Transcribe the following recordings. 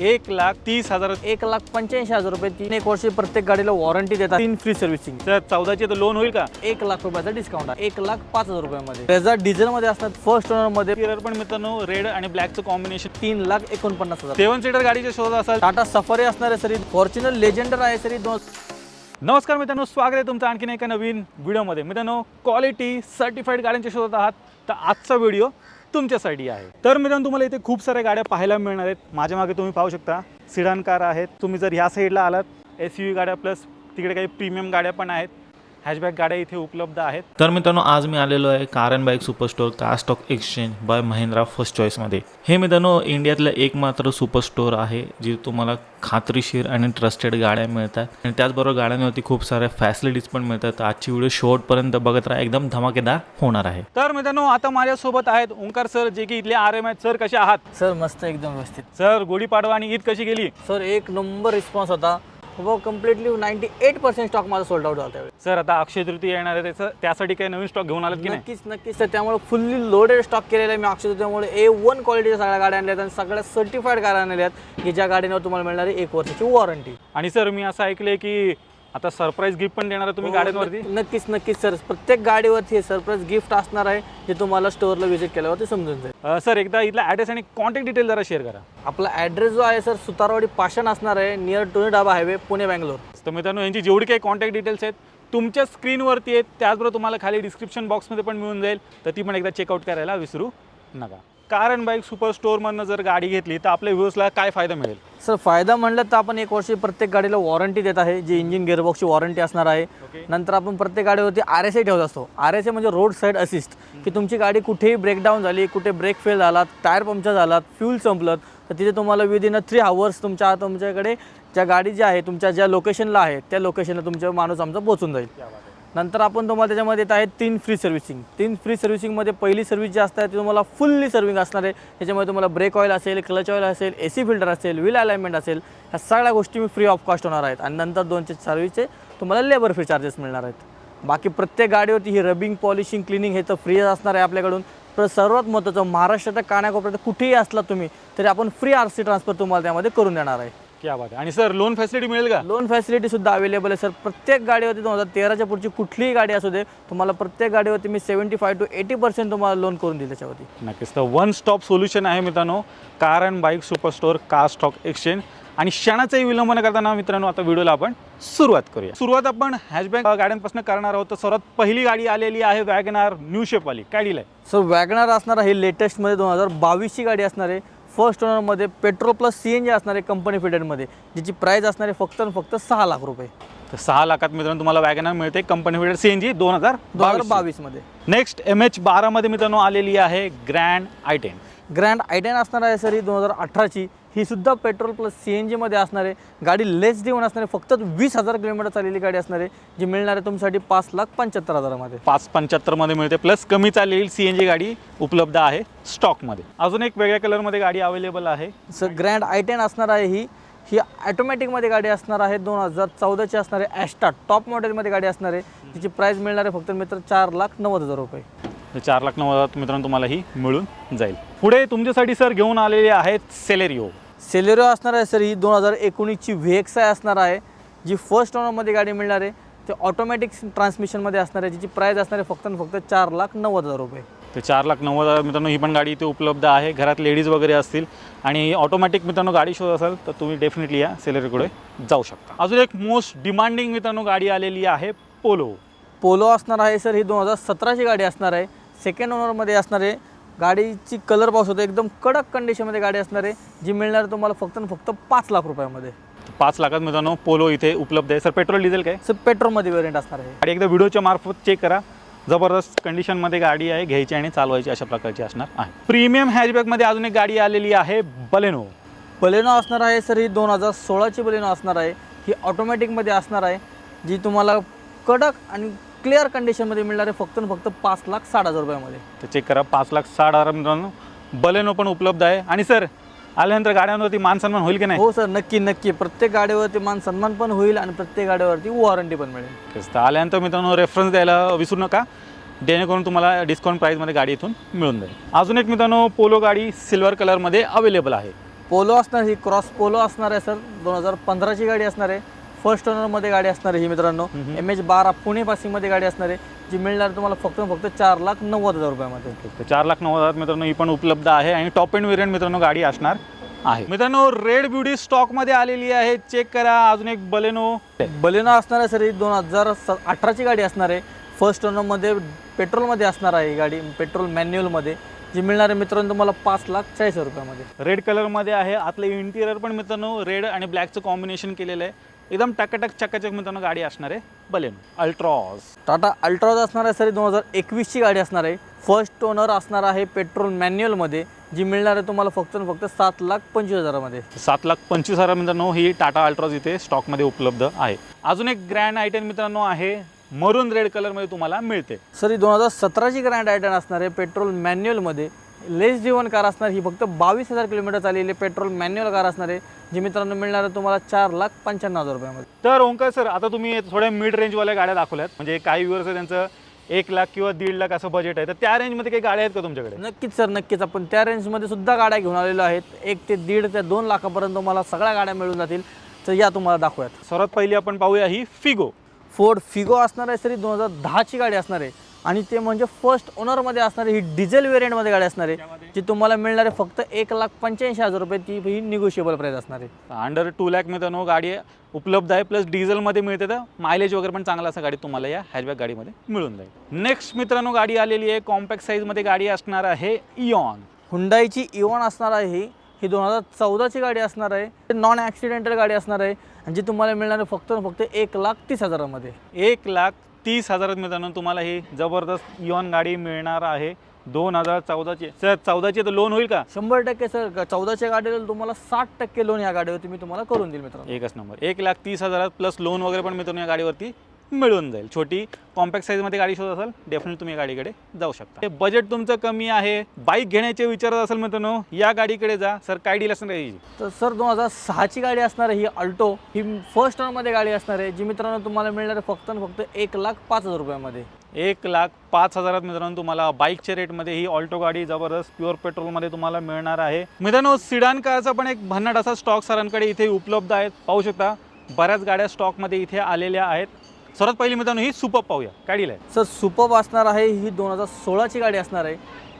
एक लाख तीस हजार एक लाख पंच्याऐंशी हजार रुपये तीन एक वर्षी प्रत्येक गाडीला वॉरंटी देतात. तीन फ्री सर्व्हिसिंग तर चौदाचे तर लोन होईल का? एक लाख रुपयाचा डिस्काउंट आहे. एक लाख पाच हजार रुपयामध्ये. त्याचा डिझेल मध्ये असतात फर्स्ट ओनरमध्ये. पण मित्रांनो रेड आणि ब्लॅकचं कॉम्बिनेशन तीन लाख एकोणपन्नास हजार. सेवन सीटर गाडीचे शोध असाल. टाटा सफारी असणार आहे सरी. फॉर्च्युनर लेजेंडर आहे सरी दोन. नमस्कार मित्रांनो स्वागत आहे तुमचं आणखीन एका नवीन व्हिडिओमध्ये मित्रांनो क्वालिटी सर्टिफाईड गाड्यांच्या शोधात आहात. तर आजचा व्हिडिओ तुमच्यासाठी आहे. तर मित्रांनो तुम्हाला इथे खूप साऱ्या गाड्या पाहायला मिळणार आहेत. माझ्या मागे तुम्ही पाहू शकता सिडान कार आहेत. तुम्ही जर ह्या साईडला आलात एस यू गाड्या प्लस तिकडे काही प्रीमियम गाड्या पण आहेत. हॅशबॅक गाड्या इथे उपलब्ध आहेत. तर मित्रांनो आज मी आलेलो आहे car and bike super store car stock exchange by Mahindra first चॉईसमध्ये हे मित्रांनो इंडियातलं एकमात्र सुपर स्टोअर आहे जे तुम्हाला खात्रीशीर आणि ट्रस्टेड गाड्या मिळतात. आणि त्याचबरोबर गाड्यांवरती खूप साऱ्या फॅसिलिटीज पण मिळतात. आजची व्हिडिओ शेवटपर्यंत बघत राहा एकदम धमाकेदार होणार आहे. तर मित्रांनो आता माझ्यासोबत आहेत ओंकार सर जे की इथले आर एम आहेत. सर कसे आहात? सर मस्त एकदम व्यवस्थित. सर गुढीपाडवा आणि ईद कशी गेली? सर एक नंबर रिस्पॉन्स होता. हो completely ninety eight percent stock माझा सोल्ड आउट झाला सर आता अक्षय तृतीय येणार आहे त्याचं त्यासाठी काही नवीन स्टॉक घेऊन आलात की नाही? नक्कीच नक्कीच. तर त्यामुळे फुल्ली लोडेड स्टॉक केलेला आहे मी अक्षय त्यामुळे ए वन क्वालिटीच्या सगळ्या गाड्या आणल्यात आणि सगळ्या सर्टिफाईड गाड्या आणल्या आहेत की ज्या गाडीवर तुम्हाला मिळणार एक वर्षाची वॉरंटी आणि सर मी असं ऐकलंय की आता सरप्राईज गिफ्ट पण देणार आहे तुम्ही गाड्यांवरती? नक्कीच नक्कीच सर प्रत्येक गाडीवरती हे सरप्राईज गिफ्ट असणार आहे जे तुम्हाला स्टोअरला व्हिजिट केल्यावरती समजून जाईल. अ, सर एकदा इथला ॲड्रेस आणि कॉन्टॅक्ट डिटेल जरा शेअर करा. आपला ॲड्रेस जो आहे सर सुतारवाडी पाषाण असणार आहे near Tony Dhaba highway Pune Bangalore. तर मित्रांनो यांची जेवढी काही कॉन्टॅक्ट डिटेल्स आहेत तुमच्या स्क्रीनवरती आहेत त्याचबरोबर तुम्हाला खाली डिस्क्रिप्शन बॉक्समध्ये पण मिळून जाईल तर ती पण एकदा चेकआउट करायला विसरू नका. कार अँड बाईक सुपर स्टोअरमधनं जर गाडी घेतली तर आपल्या व्ह्यूजला काय फायदा मिळेल? सर फायदा म्हणलं तर आपण एक वर्षी प्रत्येक गाडीला वॉरंटी देत आहे जी इंजिन गिअरबॉक्सची वॉरंटी असणार आहे. नंतर आपण प्रत्येक गाडीवरती आर एस आय ठेवत असतो. आर एस आय म्हणजे रोड साईड असिस्ट की तुमची गाडी कुठेही ब्रेकडाऊन झाली कुठे ब्रेक फेल झालात टायर पंक्चर झालात फ्यूल संपलं तर तिथे तुम्हाला विदिन अ थ्री आवर्स तुमच्या तुमच्याकडे ज्या गाडी जी आहे तुमच्या ज्या लोकेशनला आहे त्या लोकेशनला तुमचा माणूस आमचा पोहोचून जाईल. नंतर आपण तुम्हाला त्याच्यामध्ये येत आहे तीन फ्री सर्व्हिसिंग तीन फ्री सर्व्हिसिंगमध्ये पहिली सर्व्हिस जी असते ती तुम्हाला फुल्ली सर्व्हिंग असणार आहे. त्याच्यामध्ये तुम्हाला ब्रेक ऑइल असेल क्लच ऑईल असेल ए सी फिल्टर असेल व्हील अलाइनमेंट असेल ह्या सगळ्या गोष्टी मी फ्री ऑफ कॉस्ट होणार आहेत. आणि नंतर दोनचे सर्व्हिसचे तुम्हाला लेबर फ्री चार्जेस मिळणार आहेत. बाकी प्रत्येक गाडीवरती ही रबिंग पॉलिशिंग क्लिनिंग हे तर फ्री असणार आहे आपल्याकडून. तर सर्वात महत्त्वाचं महाराष्ट्राच्या कानाकोपऱ्यात कुठेही असला तुम्ही तरी आपण फ्री आर सी ट्रान्सफर तुम्हाला त्यामध्ये करून देणार आहे. क्या बात आहे आणि सर लोन फॅसिलिटी मिळेल का? लोन फॅसिलिटी सुद्धा अवेलेबल आहे सर प्रत्येक गाडीवरती दोन हजार तेराच्या पुढची कुठलीही गाडी असू दे तुम्हाला प्रत्येक गाडीवरती मी seventy five to eighty percent तुम्हाला लोन करून देईल त्याच्यावरती. नक्कीच. तर वन स्टॉप सोल्युशन आहे मित्रांनो car and bike super store car stock exchange आणि क्षणाचाही विलंब न करताना मित्रांनो आता व्हिडिओला आपण सुरुवात करूया. सुरुवात आपण हॅशबॅक गाड्यांपासून करणार आहोत. तर सर्वात पहिली गाडी आलेली आहे वॅगनार न्यू शेपवाली काय डील आहे सर वॅगनार असणार आहे लेटेस्टमध्ये दोन हजार बावीसची गाडी असणार आहे. First ओनरमध्ये petrol plus C N G असणार कंपनी फिटेडमध्ये ज्याची प्राईस असणार फक्त आणि फक्त सहा लाख रुपये. तर सहा लाखात मित्रांनो तुम्हाला वॅगनार मिळते company fitted C N G दोन हजार दोन हजार बावीसमध्ये. नेक्स्ट एम एच बारामध्ये मित्रांनो आलेली आहे grand i ten grand i ten असणार आहे सर ही दोन हजार अठराची. ही सुद्धा पेट्रोल प्लस सी एन जीमध्ये असणार आहे गाडी लेस देऊन असणार आहे फक्त वीस हजार किलोमीटर चाललेली गाडी असणार आहे जी मिळणार आहे तुमच्यासाठी पाच लाख पंच्याहत्तर हजारामध्ये. पाच पंच्याहत्तरमध्ये मिळते प्लस कमी चाललेली सी एन जी गाडी उपलब्ध आहे स्टॉकमध्ये अजून एक वेगळ्या कलरमध्ये गाडी अवेलेबल आहे. सर ग्रँड आय टेन असणार आहे ही. ही ॲटोमॅटिकमध्ये गाडी असणार आहे दोन हजार चौदाची असणार आहे. ॲस्टा टॉप मॉडेलमध्ये गाडी असणार आहे. तिची प्राईस मिळणार आहे फक्त मित्र चार लाख नव्वद हजार रुपये. तर चार लाख नव्वदात मित्रांनो तुम्हाला ही मिळून जाईल. पुढे तुमच्यासाठी सर घेऊन आलेले आहेत सेलेरिओ सेलेरिओ असणार आहे सर ही दोन हजार एकोणीसची व्हेक्स आहे असणार आहे. जी फर्स्ट ओनरमध्ये गाडी मिळणार आहे ते ऑटोमॅटिक ट्रान्समिशनमध्ये असणार आहे. जिची प्राईस असणार आहे फक्त आणि फक्त चार लाख नव्वद हजार रुपये. तर चार लाख नव्वद हजार मित्रांनो ही पण गाडी इथे उपलब्ध आहे. घरात लेडीज वगैरे असतील. आणि ऑटोमॅटिक मित्रांनो गाडी शोध असेल तर तुम्ही डेफिनेटली या सेलेरीकडे जाऊ शकता. अजून एक मोस्ट डिमांडिंग मित्रांनो गाडी आलेली आहे पोलो पोलो असणार आहे सर ही दोन हजार सतराची गाडी असणार आहे. सेकंड ओनरमध्ये असणार आहे गाडीची कलर पाऊस होतो एकदम कडक कंडिशनमध्ये गाडी असणार आहे. जी मिळणार तुम्हाला फक्त आणि फक्त पाच लाख रुपयामध्ये. पाच लाखात मित्रांनो पोलो इथे उपलब्ध आहे. सर पेट्रोल डिझेल काय? सर पेट्रोलमध्ये वेरियंट असणार आहे. गाडी एकदा व्हिडिओच्या मार्फत चेक करा. जबरदस्त कंडिशनमध्ये गाडी आहे घ्यायची आणि चालवायची अशा प्रकारची असणार आहे. प्रीमियम हॅचबॅकमध्ये अजून एक गाडी आलेली आहे बलेनो बलेनो असणार आहे सर ही दोन हजार सोळाची बलेनो असणार आहे. ही ऑटोमॅटिकमध्ये असणार आहे. जी तुम्हाला कडक आणि क्लिअर कंडिशनमध्ये मिळणार आहे फक्त आणि फक्त पाच लाख साठ हजार रुपयामध्ये. तर चेक करा पाच लाख साठ हजार मित्रांनो. बलेनो पण उपलब्ध आहे. आणि सर आल्यानंतर गाड्यांवरती मान सन्मान होईल की नाही? हो सर नक्की नक्की. प्रत्येक गाडीवरती मान सन्मान पण होईल आणि प्रत्येक गाडीवरती वॉरंटी पण मिळेल. तेच तर. आल्यानंतर मित्रांनो रेफरन्स द्यायला विसरू नका. जेणेकरून तुम्हाला डिस्काउंट प्राईजमध्ये गाडी इथून मिळून जाईल. अजून एक मित्रांनो पोलो गाडी सिल्वर कलरमध्ये अवेलेबल आहे. पोलो असणार ही क्रॉस पोलो असणार आहे सर. दोन हजार पंधराची गाडी असणार आहे. फर्स्ट ओनरमध्ये गाडी असणार आहे ही मित्रांनो. एम एच बारा पुणे पासिंगमध्ये गाडी असणार आहे. जी मिळणार तुम्हाला फक्त फक्त चार लाख नव्वद हजार रुपयामध्ये. चार लाख नव्वद हजार मित्रांनो ही पण उपलब्ध आहे आणि टॉप एंड वेरियंट मित्रांनो गाडी असणार आहे. मित्रांनो रेड ब्युटी स्टॉकमध्ये आलेली आहे. चेक करा. अजून एक बलेनो बलेनो असणार आहे सर ही दोन हजार अठराची गाडी असणार आहे. फर्स्ट ओनरमध्ये पेट्रोलमध्ये असणार आहे ही गाडी पेट्रोल मॅन्युअलमध्ये जी मिळणार आहे मित्रांनो तुम्हाला पाच लाख चाळीस हजार रुपयामध्ये. रेड कलरमध्ये आहे. आतलं इंटिरियर पण मित्रांनो रेड आणि ब्लॅकचं कॉम्बिनेशन केलेलं आहे. एकदम टकाटक चकाचक मित्रांनो गाडी असणार आहे. बलेनो. अल्ट्रॉस. टाटा अल्ट्राज असणार आहे सर. दोन हजार एकवीसची गाडी असणार आहे. फर्स्ट ओनर असणार आहे पेट्रोल मॅन्युअलमध्ये जी मिळणार आहे तुम्हाला फक्त आणि फक्त सात लाख पंचवीस हजारामध्ये. सात लाख पंचवीस हजार मित्रांनो ही टाटा अल्ट्रॉज इथे स्टॉकमध्ये उपलब्ध आहे. अजून एक ग्रँड आयटन मित्रांनो आहे मरून रेड कलरमध्ये तुम्हाला मिळते. सर ही दोन हजार सतराची ग्रँड आयटन असणार आहे पेट्रोल मॅन्युअलमध्ये. लेस जीवन कार असणार ही फक्त बावीस हजार किलोमीटर चाललेली पेट्रोल मॅन्युअल कार असणार आहे जी मित्रांनो मिळणार आहे तुम्हाला चार लाख पंच्याण्णव हजार रुपयामध्ये. तर ओंकार सर आता तुम्ही थोड्या मिड रेंजवाल्या गाड्या दाखवल्यात. म्हणजे काही व्ह्युअर्स आहे त्यांचं एक लाख किंवा दीड लाख असं बजेट आहे. तर त्या रेंजमध्ये काही गाड्या आहेत का तुमच्याकडे? नक्कीच सर नक्कीच. आपण त्या रेंजमध्ये सुद्धा गाड्या घेऊन आलेलो आहेत. एक ते दीड ते दोन लाखापर्यंत तुम्हाला सगळ्या गाड्या मिळून जातील. तर या तुम्हाला दाखवूयात. सर्वात पहिली आपण पाहूया ही फिगो फोर्ड फिगो असणार आहे सर. दोन हजार दहाची गाडी असणार आहे. आणि ते म्हणजे फर्स्ट ओनरमध्ये असणारी ही डिझेल वेरियंटमध्ये गाडी असणार आहे जी तुम्हाला मिळणार आहे फक्त एक लाख पंच्याऐंशी हजार रुपये ती ही निगोशिएबल प्राईस असणार आहे. अंडर टू लॅक मित्रांनो गाडी उपलब्ध आहे प्लस डिझेलमध्ये मिळते तर मायलेज वगैरे पण चांगला असं गाडी तुम्हाला या हॅचबॅक गाडीमध्ये मिळून जाईल. नेक्स्ट मित्रांनो गाडी आलेली आहे कॉम्पॅक्ट साईजमध्ये गाडी असणार आहे इऑन हुंडाईची इव्हन असणार आहे ही. ही दोन हजार चौदाची गाडी असणार आहे. नॉन ॲक्सिडेंटल गाडी असणार आहे. आणि जी तुम्हाला मिळणार आहे फक्त फक्त एक लाख तीस हजारामध्ये. एक लाख तीस हजारात मित्रांनो तुम्हाला ही जबरदस्त इऑन गाडी मिळणार आहे. दोन हजार चौदाची सर चौदाची तर लोन होईल का? शंभर टक्के सर. चौदाच्या गाडीला तुम्हाला साठ टक्के लोन या गाडीवरती मी तुम्हाला करून देईल मित्रांनो. एकच नंबर. एक लाख तीस हजारात प्लस लोन वगैरे पण मित्रांनो या गाडीवरती. मिळून जाईल. छोटी कॉम्पॅक्ट साईजमध्ये गाडी शोधत असाल डेफिनेटली तुम्ही या गाडीकडे जाऊ शकता. बजेट तुमचं कमी आहे. बाईक घेण्याचे विचारत असेल मित्रांनो या गाडीकडे जा. सर काय डील असणार आहे? तर सर दोन हजार सहाची गाडी असणार आहे ही अल्टो ही फर्स्टमध्ये गाडी असणार आहे जी मित्रांनो तुम्हाला मिळणार आहे फक्त आणि फक्त एक लाख पाच हजार रुपयामध्ये. एक लाख पाच हजारात मित्रांनो तुम्हाला बाईकच्या रेटमध्ये ही ऑल्टो गाडी जबरदस्त प्युअर पेट्रोलमध्ये तुम्हाला मिळणार आहे. मित्रांनो सिडान कारचा पण एक भन्नाट असा स्टॉक सरांकडे इथे उपलब्ध आहेत. पाहू शकता बऱ्याच गाड्या स्टॉकमध्ये इथे आलेल्या आहेत. सर्वात पहिली मित्रांनो ही सुपर पाहूया. काय डील आहे? सर सुपर असणार आहे ही दोन हजार सोळाची गाडी असणार आहे.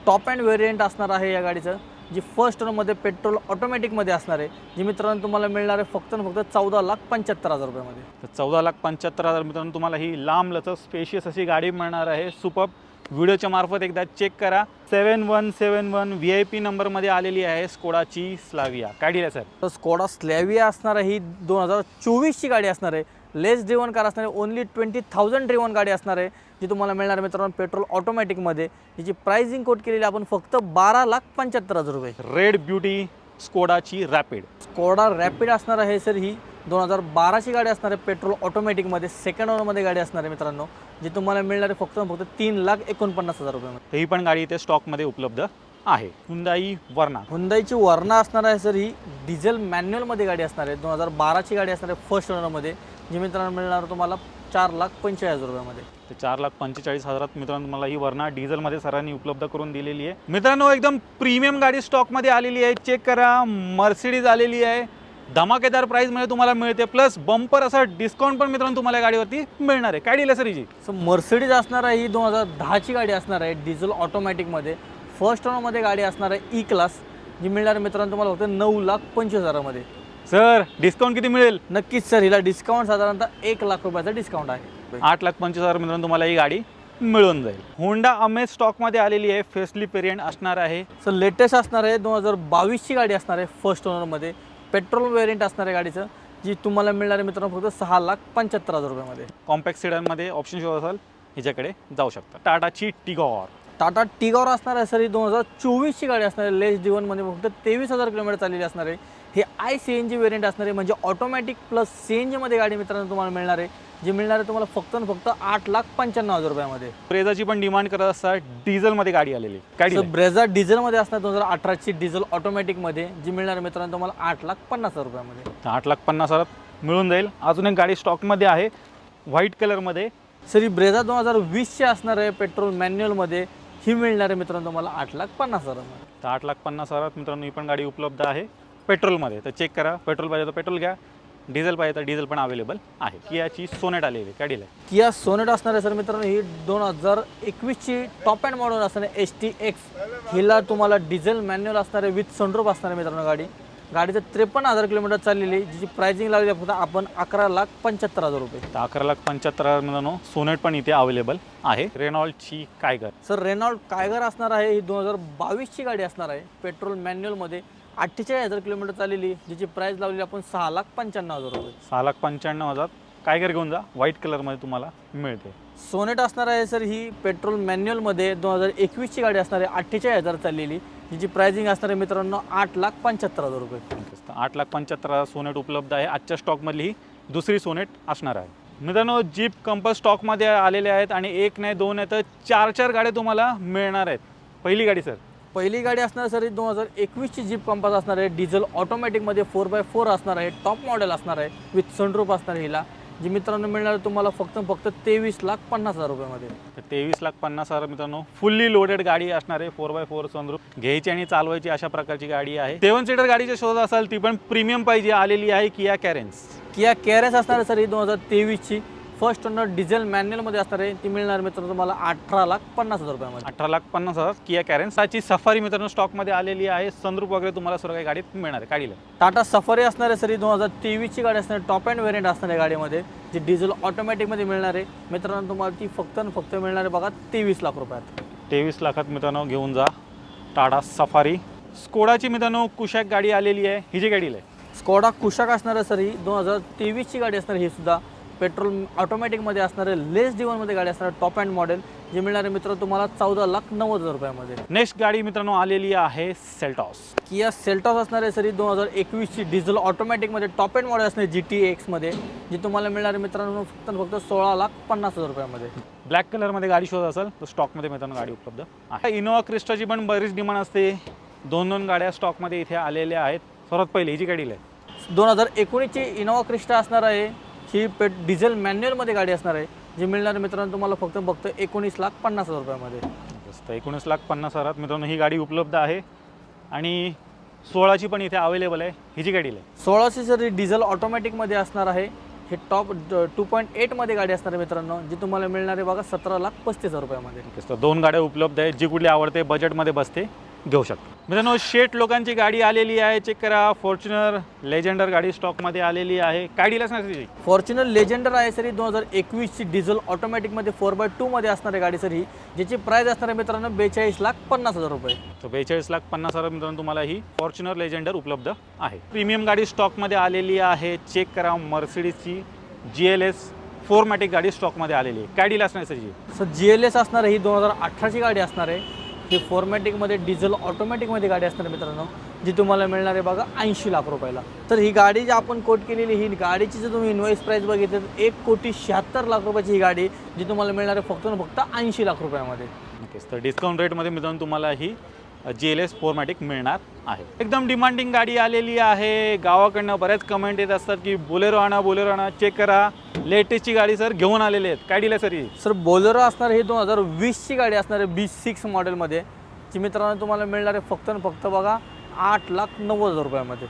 टॉप अँड व्हेरियंट असणार आहे या गाडीचं जी फर्स्टमध्ये पेट्रोल ऑटोमॅटिकमध्ये असणार आहे. जी मित्रांनो तुम्हाला मिळणार आहे फक्त आणि फक्त चौदा लाख पंच्याहत्तर हजार रुपयामध्ये. तर चौदा लाख पंच्याहत्तर हजार मित्रांनो तुम्हाला ही लांब लचक स्पेशियस अशी गाडी मिळणार आहे. सुपर व्हिडिओच्या मार्फत एकदा चेक करा. Seven one seven one V I P नंबरमध्ये आलेली आहे स्कोडाची स्लाविया. काय डील आहे सर? तर स्कोडा स्लॅविया असणार आहे ही दोन हजार चोवीसची गाडी असणार आहे. लेस ड्रिवन कार असणार आहे ओनली ट्वेंटी थाउजंड ड्रिवन गाडी असणार आहे जी तुम्हाला मिळणार आहे मित्रांनो पेट्रोल ऑटोमॅटिकमध्ये जिची प्राइसिंग कोट केलेली आपण फक्त बारा लाख पंच्याहत्तर हजार रुपये. रेड ब्युटी स्कोडाची रॅपिड स्कोडा रॅपिड असणार आहे सर ही दोन हजार बाराची गाडी असणार आहे पेट्रोल ऑटोमॅटिकमध्ये सेकंड ओनरमध्ये गाडी असणार आहे मित्रांनो जी तुम्हाला मिळणार आहे फक्त फक्त तीन लाख एकोणपन्नास हजार तर ही पण गाडी इथे स्टॉकमध्ये उपलब्ध आहे. हुंदाई वर्ना हुंदाईची वर्णा असणार आहे सर ही डिझेल मॅन्युअलमध्ये गाडी असणार आहे दोन हजार बाराची गाडी असणार आहे फर्स्ट ओनरमध्ये जी मित्रांनो मिळणार तुम्हाला चार लाख पंचेचाळीस हजार रुपयामध्ये. ते चार लाख पंचेचाळीस हजारात मित्रांनो मला ही वर्ना डिझेलमध्ये सरांनी उपलब्ध करून दिलेली आहे. मित्रांनो एकदम प्रीमियम गाडी स्टॉकमध्ये आलेली आहे. चेक करा मर्सिडीज आलेली आहे. धमाकेदार प्राईजमध्ये तुम्हाला मिळते. प्लस बंपर असा डिस्काउंट पण मित्रांनो तुम्हाला गाडीवरती मिळणार आहे. काय दिलं सर हिची सो मर्सिडीज असणार आहे ही दोन हजार दहाची गाडी असणार आहे डिझेल ऑटोमॅटिकमध्ये फर्स्ट ओनरमध्ये गाडी असणार आहे ई क्लास जी मिळणार मित्रांनो तुम्हाला फक्त नऊ लाख पंचवीस हजारामध्ये. सर डिस्काउंट किती मिळेल? नक्कीच सर हिला डिस्काउंट साधारणतः एक लाख रुपयाचा डिस्काउंट आहे. आठ लाख पंचवीस हजार मित्रांनो तुम्हाला ही गाडी मिळून जाईल. होंडा अमेज स्टॉकमध्ये आलेली आहे फेसली पेरियंट असणार आहे. सर लेटेस्ट असणार आहे दोन हजार बावीसची गाडी असणार आहे फर्स्ट ओनरमध्ये पेट्रोल वेरियंट असणार आहे गाडीचं जी तुम्हाला मिळणार आहे मित्रांनो फक्त सहा लाख पंच्याहत्तर हजार रुपयामध्ये. कॉम्पॅक्ट सिडनमध्ये ऑप्शन शो असाल हिच्याकडे जाऊ शकता. टाटाची टिगॉर टाटा टिगॉर असणार आहे सर ही दोन हजार चोवीसची गाडी असणार आहे. लेस मध्ये फक्त तेवीस हजार किलोमीटर चाललेली असणार आहे. हे i C N G variant असणार आहे म्हणजे ऑटोमॅटिक प्लस सी एन जीमध्ये गाडी मित्रांनो तुम्हाला मिळणार आहे. जी मिळणार आहे तुम्हाला फक्त आणि फक्त आठ लाख पंच्याण्णव हजार रुपयामध्ये. प्रेझाची पण डिमांड करत असतात डिझेलमध्ये गाडी आलेली. आहे? ब्रेझा डिझेलमध्ये असणार दोन हजार अठराची डिझेल ऑटोमॅटिकमध्ये जी मिळणार आहे मित्रांनो तुम्हाला आठ लाख पन्नास हजार रुपयामध्ये. आठ लाख पन्नास हजारात मिळून जाईल. अजून एक गाडी स्टॉकमध्ये आहे व्हाईट कलरमध्ये. सर ही ब्रेझा दोन हजार वीसची असणार आहे पेट्रोल मॅन्युअलमध्ये. ही मिळणार आहे मित्रांनो तुम्हाला आठ लाख पन्नास हजारामध्ये. तर आठ लाख पन्नास हजारात मित्रांनो ही पण गाडी उपलब्ध आहे. पेट्रोलमध्ये. तर चेक करा पेट्रोल पाहिजे तर पेट्रोल घ्या. डिझेल पाहिजे तर डिझेल पण अवेलेबल आहे. कियाची सोनेट आलेली आहे. काय डील आहे? किया सोनेट असणार आहे सर मित्रांनो ही दोन हजार एकवीसची टॉप अँड मॉडेल असणार आहे एच टी एक्स हिला तुम्हाला डिझेल मॅन्युअल असणार आहे विथ सनरूप असणार आहे मित्रांनो गाडी. गाडीचं त्रेपन्न हजार किलोमीटर चाललेली जिची प्राइसिंग लागली फक्त आपण अकरा लाख पंच्याहत्तर हजार रुपये. तर अकरा लाख पंच्याहत्तर हजार मित्रांनो सोनेट पण इथे अवेलेबल आहे. रेनॉल्डची काय कर सर रेनॉल्ड कायगर असणार आहे ही दोन हजार बावीसची गाडी असणार आहे पेट्रोल मॅन्युअलमध्ये अठ्ठेचाळीस हजार किलोमीटर चाललेली जिची प्राईस लावली आपण सहा लाख पंच्याण्णव हजार रुपये. सहा लाख पंच्याण्णव हजार. काय कर घेऊन जा? व्हाईट कलरमध्ये तुम्हाला मिळते. सोनेट असणार आहे सर ही पेट्रोल मॅन्युअलमध्ये दोन हजार एकवीसची गाडी असणार आहे अठ्ठेचाळीस हजार चाललेली. जिची प्राइसिंग असणार आहे मित्रांनो आठ लाख पंच्याहत्तर हजार रुपये. आठ लाख पंच्याहत्तर हजार सोनेट उपलब्ध आहे. आजच्या स्टॉकमधली ही दुसरी सोनेट असणार आहे. मित्रांनो जीप कंपस स्टॉकमध्ये आलेले आहेत आणि एक नाही दोन आहे तर चार चार गाड्या तुम्हाला मिळणार आहेत. पहिली गाडी सर पहिली गाडी असणार सर ही दोन हजार एकवीसची जीप कंपास असणार आहे. डिझेल ऑटोमॅटिकमध्ये फोर बाय फोर असणार आहे. टॉप मॉडेल असणार आहे. विथ सनरूप असणार आहे हिला. जी मित्रांनो मिळणार तुम्हाला फक्त फक्त तेवीस लाख पन्नास हजार रुपयामध्ये. तर तेवीस लाख पन्नास हजार मित्रांनो फुल्ली लोडेड गाडी असणार आहे. फोर बाय फोर सनरूफ घ्यायची आणि चालवायची अशा प्रकारची गाडी आहे. सेवन सीटर गाडीच्या शोधात असाल ती पण प्रीमियम पाहिजे आलेली आहे किया कॅरेन्स किया केअरएस असणार आहे सर ही दोन हजार तेवीसची. फर्स्ट ओनर डिझेल मॅन्युअलमध्ये असणार आहे. ती मिळणार मित्रांनो तुम्हाला अठरा लाख पन्नास हजार रुपयामध्ये. अठरा लाख पन्नास हजार किया कॅरेन्साची सफारी मित्रांनो स्टॉकमध्ये आलेली आहे. सनरूफ वगैरे तुम्हाला सर्व काही गाडीत मिळणार आहे गाडीला. टाटा सफारी असणार आहे सर. दोन हजार तेवीसची गाडी असणार टॉप अँड व्हेरियंट असणार आहे गाडीमध्ये. जी डिझेल ऑटोमॅटिकमध्ये मिळणार आहे. मित्रांनो तुम्हाला ती फक्त आणि फक्त मिळणार आहे बघा तेवीस लाख रुपयात. तेवीस लाखात मित्रांनो घेऊन जा. टाटा सफारी. स्कोडाची मित्रांनो कुशॅक गाडी आलेली आहे. ही जी गाडीला आहे. स्कोडा कुशाक असणार आहे सर. ही दोन हजार तेवीसची गाडी असणार ही सुद्धा पेट्रोल ऑटोमॅटिकमध्ये असणार लेस डिवनमध्ये गाडी असणार टॉप अँड मॉडेल जे मिळणार आहे मित्र तुम्हाला चौदा लाख नव्वद हजार रुपयामध्ये. नेक्स्ट गाडी मित्रांनो आलेली आहे सेल्टॉस किया सेल्टॉस असणार सर दोन हजार एकवीसची डिझेल ऑटोमॅटिकमध्ये टॉप अँड मॉडेल असणार जी टी एक्समध्ये जी तुम्हाला मिळणार मित्रांनो फक्त फक्त सोळा लाख पन्नास हजार रुपयामध्ये. ब्लॅक कलरमध्ये गाडी शोध असेल तर स्टॉकमध्ये मित्रांनो गाडी उपलब्ध आहे. इनोवा क्रिस्टाची पण बरीच डिमांड असते. दोन दोन गाड्या स्टॉकमध्ये इथे आलेल्या आहेत. सर्वात पहिले ही जी गाडी आहे? दोन हजार एकोणीसची इनोवा क्रिस्टा असणार आहे. ही पे डिझेल मॅन्युअलमध्ये गाडी असणार आहे जी मिळणार मित्रांनो तुम्हाला फक्त फक्त एकोणीस लाख पन्नास हजार रुपयामध्ये. तर एकोणीस लाख पन्नास हजारात मित्रांनो ही गाडी उपलब्ध आहे आणि सोळाची पण इथे अवेलेबल आहे ही जी गाडी आहे. सोळाशे सर ही डिझेल ऑटोमॅटिकमध्ये असणार आहे हे टॉप टू पॉईंट एटमध्ये गाडी असणार आहे मित्रांनो जी तुम्हाला मिळणार आहे बघा सतरा लाख पस्तीस हजार रुपयामध्ये. तर दोन गाड्या उपलब्ध आहेत जी कुठली आवडते बजेटमध्ये बसते. घेऊ शकतो. मित्रांनो शेट लोकांची गाडी आलेली आहे. चेक करा फॉर्च्युनर लेजेंडर गाडी स्टॉकमध्ये आलेली आहे. काय डील असणार त्याची फॉर्च्युनर लेजेंडर आहे सर ही दोन हजार एकवीसची डिझेल ऑटोमॅटिकमध्ये फोर बाय टूमध्ये असणार गाडी सर ही ज्याची प्राईस असणार आहे मित्रांनो बेचाळीस लाख पन्नास हजार रुपये. तर बेचाळीस लाख पन्नास हजार मित्रांनो तुम्हाला ही फॉर्च्युनर लेजेंडर उपलब्ध आहे. प्रीमियम गाडी स्टॉकमध्ये आलेली आहे. चेक करा मर्सिडीजची G L S four matic गाडी स्टॉकमध्ये आलेली आहे. काय डील असणार त्याची सर जी एल एस असणार ही दोन हजार अठराची गाडी असणार आहे. ही फॉर्मॅटिकमध्ये डिझेल ऑटोमॅटिकमध्ये गाडी असणार मित्रांनो जी तुम्हाला मिळणार आहे बघा ऐंशी लाख रुपयाला. तर ही गाडी जी आपण कोट केलेली ही गाडीची जर तुम्ही इन्व्हॉइस प्राईस बघितली तर एक कोटी शहात्तर लाख रुपयाची ही गाडी जी तुम्हाला मिळणार आहे फक्त आणि फक्त ऐंशी लाख रुपयामध्ये. नक्कीच तर डिस्काउंट रेटमध्ये मित्रांनो तुम्हाला ही जी एल एस फॉर्मॅटिक मिळणार आहे. एकदम डिमांडिंग गाडी आलेली आहे. गावाकडनं बऱ्याच कमेंट येत असतात की बोलेरो आणा बोलेरो आणा चेक करा. लेटेस्टची गाडी सर घेऊन आलेले आहेत. काय डील सर ही? सर बोलेरो असणार ही दोन हजार वीसची गाडी असणार आहे बी सिक्स मॉडेलमध्ये जी मित्रांनो तुम्हाला मिळणार आहे फक्त आणि फक्त बघा आठ लाख नव्वद हजार रुपयामध्ये.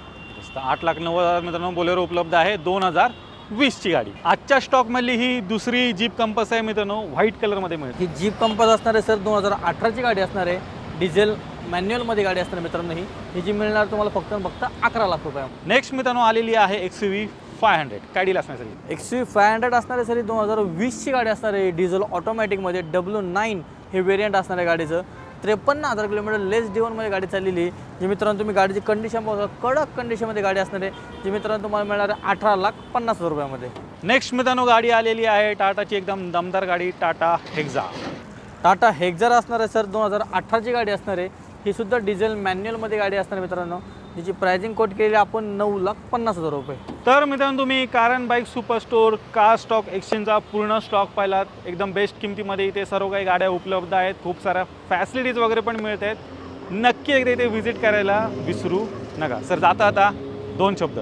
आठ लाख नव्वद हजार मित्रांनो बोलेरो उपलब्ध आहे दोन हजार वीसची गाडी. आजच्या स्टॉकमधली ही दुसरी जीप कंपस आहे मित्रांनो व्हाईट कलरमध्ये मिळते ही जीप कंपास असणार आहे सर दोन हजार अठराची गाडी असणार आहे. डिझेल मॅन्युअलमध्ये गाडी असणार मित्रांनो ही. ही जी मिळणार तुम्हाला फक्त फक्त अकरा लाख रुपया. नेक्स्ट मित्रांनो आलेली आहे एक्स व्ही फाय हंड्रेड काय डील असणार sir X V five hundred असणार आहे सर दोन हजार वीसची गाडी असणार आहे. डिझेल ऑटोमॅटिकमध्ये डब्ल्यू नाईन हे वेरियंट असणार आहे गाडीचं. त्रेपन्न हजार किलोमीटर लेस डिवनमध्ये गाडी चाललेली जी मित्रांनो तुम्ही गाडीची कंडिशन बघा कडक कंडिशनमध्ये गाडी असणार आहे. जी मित्रांनो तुम्हाला मिळणार आहे अठरा लाख पन्नास हजार रुपयामध्ये. नेक्स्ट मित्रांनो गाडी आलेली आहे टाटाची एकदम दमदार गाडी टाटा हेक्झा टाटा हेक्झर असणार आहे सर. दोन हजार अठराची गाडी असणार आहे. ही सुद्धा डिझेल मॅन्युअलमध्ये गाडी असणार मित्रांनो जिची प्राइसिंग कोट केलेली आपण नऊ लाख पन्नास हजार रुपये. तर मित्रांनो तुम्ही कारण bike super store car stock एक्सचेंजचा पूर्ण स्टॉक पाहिलात. एकदम बेस्ट किमतीमध्ये इथे सर्व काही गाड्या उपलब्ध आहेत. खूप साऱ्या फॅसिलिटीज वगैरे पण मिळत आहेत. नक्की एकदा इथे व्हिजिट करायला विसरू नका. सर जाता आता दोन शब्द.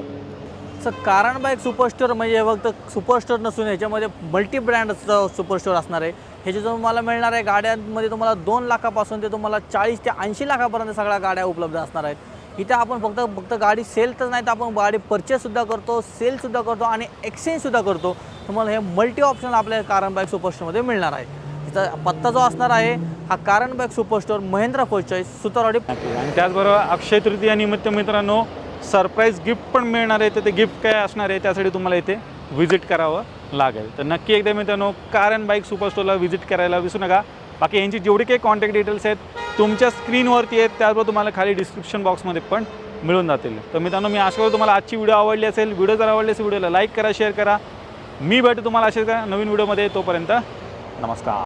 सर कारण बाईक सुपर स्टोअर म्हणजे हे फक्त सुपर स्टोअर नसून ह्याच्यामध्ये मल्टी ब्रँडचं सुपर स्टोअर असणार आहे. ह्याचे तुम्हाला मिळणार आहे गाड्यांमध्ये तुम्हाला दोन लाखापासून ते तुम्हाला चाळीस ते ऐंशी लाखापर्यंत सगळ्या गाड्या उपलब्ध असणार आहेत. इथे आपण फक्त फक्त गाडी सेल तर नाही तर आपण गाडी परचेससुद्धा करतो सेलसुद्धा करतो आणि एक्सचेंजसुद्धा करतो. तुम्हाला हे मल्टी ऑप्शन आपल्या कारण बाईक सुपरस्टोरमध्ये मिळणार आहे. तिचा पत्ता जो असणार आहे हा कारण बाईक सुपरस्टोर महेंद्रा महेंद्र सुतारवाडी आणि त्याचबरोबर अक्षय तृतीया निमित्त मित्रांनो सरप्राईज गिफ्ट पण मिळणार आहे. तर ते गिफ्ट काय असणार आहे त्यासाठी तुम्हाला इथे व्हिजिट करावं लागेल. तर नक्की एकदा मित्रांनो कार अँड बाईक सुपरस्टोरला व्हिजिट करायला विसरू नका. बाकी यांची जेवढी काही कॉन्टॅक्ट डिटेल्स आहेत तुमच्या स्क्रीनवरती आहेत त्याचबरोबर तुम्हाला खाली डिस्क्रिप्शन बॉक्समध्ये पण मिळून जातील. तर मित्रांनो मी आशा करतो तुम्हाला आजची व्हिडिओ आवडली असेल. व्हिडिओ जर आवडली असेल व्हिडिओला लाईक करा शेअर करा. मी भेटू तुम्हाला असेच का नवीन व्हिडिओमध्ये तोपर्यंत नमस्कार.